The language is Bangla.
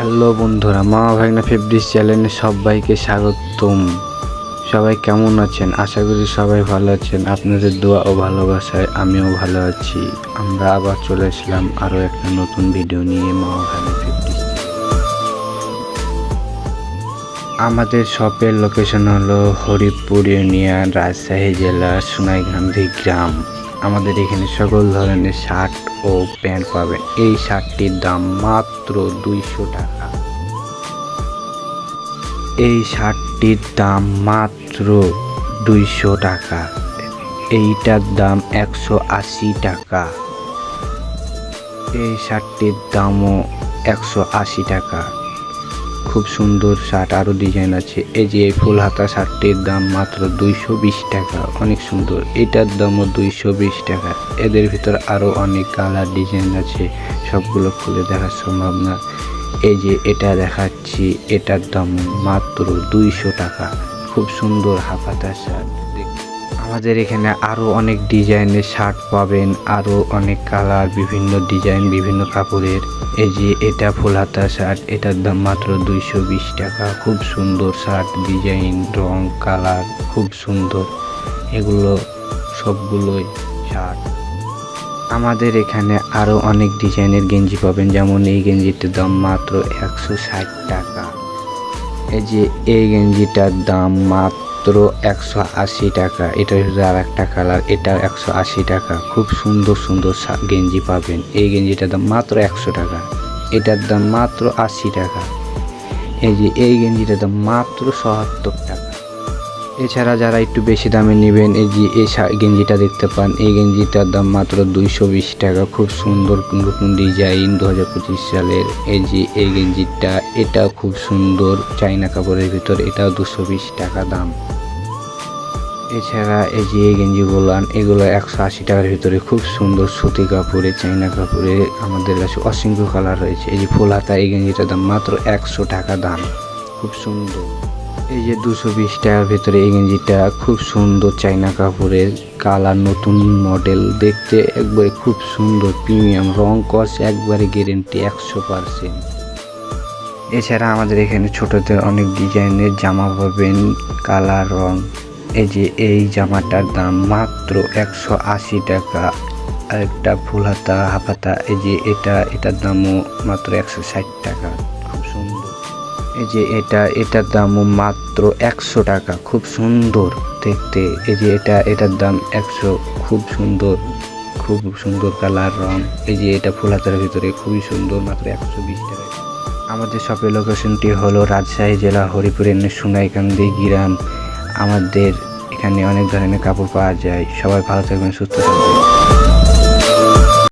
হ্যালো বন্ধুরা, মা ভাগনা ফেব্রিক্স চ্যানেলে সবাইকে স্বাগতম। সবাই কেমন আছেন? আশা করি সবাই ভালো আছেন। আপনাদের দোয়া ও ভালোবাসায় আমিও ভালো আছি। আমরা আবার চলে আসলাম আরও একটা নতুন ভিডিও নিয়ে মা ভাগনা ফেব্রিক্স আমাদের শপের লোকেশন হলো হরিপুর ইউনিয়ন রাজশাহী জেলার সোনাইগান্ধী গ্রাম। আমাদের এখানে সকল ধরনের শার্ট ও প্যান্ট পাবেন। এই শার্টটির দাম মাত্র দুইশো টাকা। এই শার্টটির দাম মাত্র দুইশো টাকা। এইটার দাম একশো আশি টাকা। এই শার্টটির দামও একশো আশি টাকা। খুব সুন্দর শার্ট আরও ডিজাইন আছে। এই যে এই ফুল হাতা শার্টটির দাম মাত্র দুইশো বিশ টাকা, অনেক সুন্দর। এটার দামও দুইশো বিশ টাকা। এদের ভিতর আরও অনেক কালার ডিজাইন আছে, সবগুলো খুলে দেখা সম্ভব না। এই যে এটা দেখাচ্ছি, এটার দাম মাত্র দুইশো টাকা। খুব সুন্দর হাফাতা শার্ট। আমাদের এখানে আরও অনেক ডিজাইনের শার্ট পাবেন আরও অনেক কালার বিভিন্ন ডিজাইন বিভিন্ন কাপড়ের। এই যে এটা ফুল হাতা শার্ট এটার দাম মাত্র দুইশো বিশ টাকা। খুব সুন্দর শার্ট ডিজাইন রং কালার খুব সুন্দর। এগুলো সবগুলোই শার্ট আমাদের এখানে আরও অনেক ডিজাইনের গেঞ্জি পাবেন, যেমন এই গেঞ্জিটার দাম মাত্র একশো ষাট টাকা। এই যে এই গেঞ্জিটার দাম মাত্র একশো আশি টাকা। এটা হচ্ছে আর একটা কালার, এটা একশো আশি টাকা। খুব সুন্দর সুন্দর গেঞ্জি পাবেন। এই গেঞ্জিটার দাম মাত্র একশো টাকা। এটার দাম মাত্র আশি টাকা। এই যে, এই গেঞ্জিটার দাম মাত্র সত্তর টাকা। এছাড়া যারা একটু বেশি দামে নেবেন, এই যে, এই গেঞ্জিটা দেখতে পান, এই গেঞ্জিটার দাম মাত্র দুইশো বিশ টাকা। খুব সুন্দর নতুন ডিজাইন দু হাজার পঁচিশ সালের। এই যে, এই গেঞ্জিটা এটা খুব সুন্দর। চাইনা কাপড়ের ভিতর এটাও দুশো বিশ টাকা দাম। এছাড়া এই যে এই গেঞ্জিগুলো এগুলো একশো আশি টাকার ভিতরে খুব সুন্দর সুতি কাপড়ে, চাইনা কাপড়ে আমাদের কাছে অসংখ্য কালার রয়েছে। এই যে ফুল হাতা এই গেঞ্জিটার দাম মাত্র একশো টাকা দাম। খুব সুন্দর। এই যে দুশো বিশ টাকার ভিতরে এই গেঞ্জিটা খুব সুন্দর চাইনা কাপড়ের কালার, নতুন মডেল। দেখতে একবারে খুব সুন্দর, প্রিমিয়াম। রং কস একবারে গ্যারেন্টি একশো পারসেন্ট। এছাড়া আমাদের এখানে ছোটদের অনেক ডিজাইনের জামা পাবেন, কালার, রং। এই যে এই জামাটার দাম মাত্র একশো আশি টাকা। আরেকটা ফুল হাতা হাফাতা এই যে এটা, এটার দামও মাত্র একশো ষাট টাকা। খুব সুন্দর। এই যে এটা, এটার দামও মাত্র একশো টাকা। খুব সুন্দর দেখতে। এই যে এটা, এটার দাম একশো। খুব সুন্দর খুব সুন্দর কালার রং। এই যে এটা ফুল হাতার ভিতরে খুবই সুন্দর, মাত্র একশো বিশ টাকা। আমাদের শপের লোকেশনটি হলো রাজশাহী জেলা হরিপুরের সোনাইকান্দি গিরাম। আমাদের এখানে অনেক ধরনের কাপড় পাওয়া যায়। সবাই ভালো থাকবেন সুস্থ থাকবেন।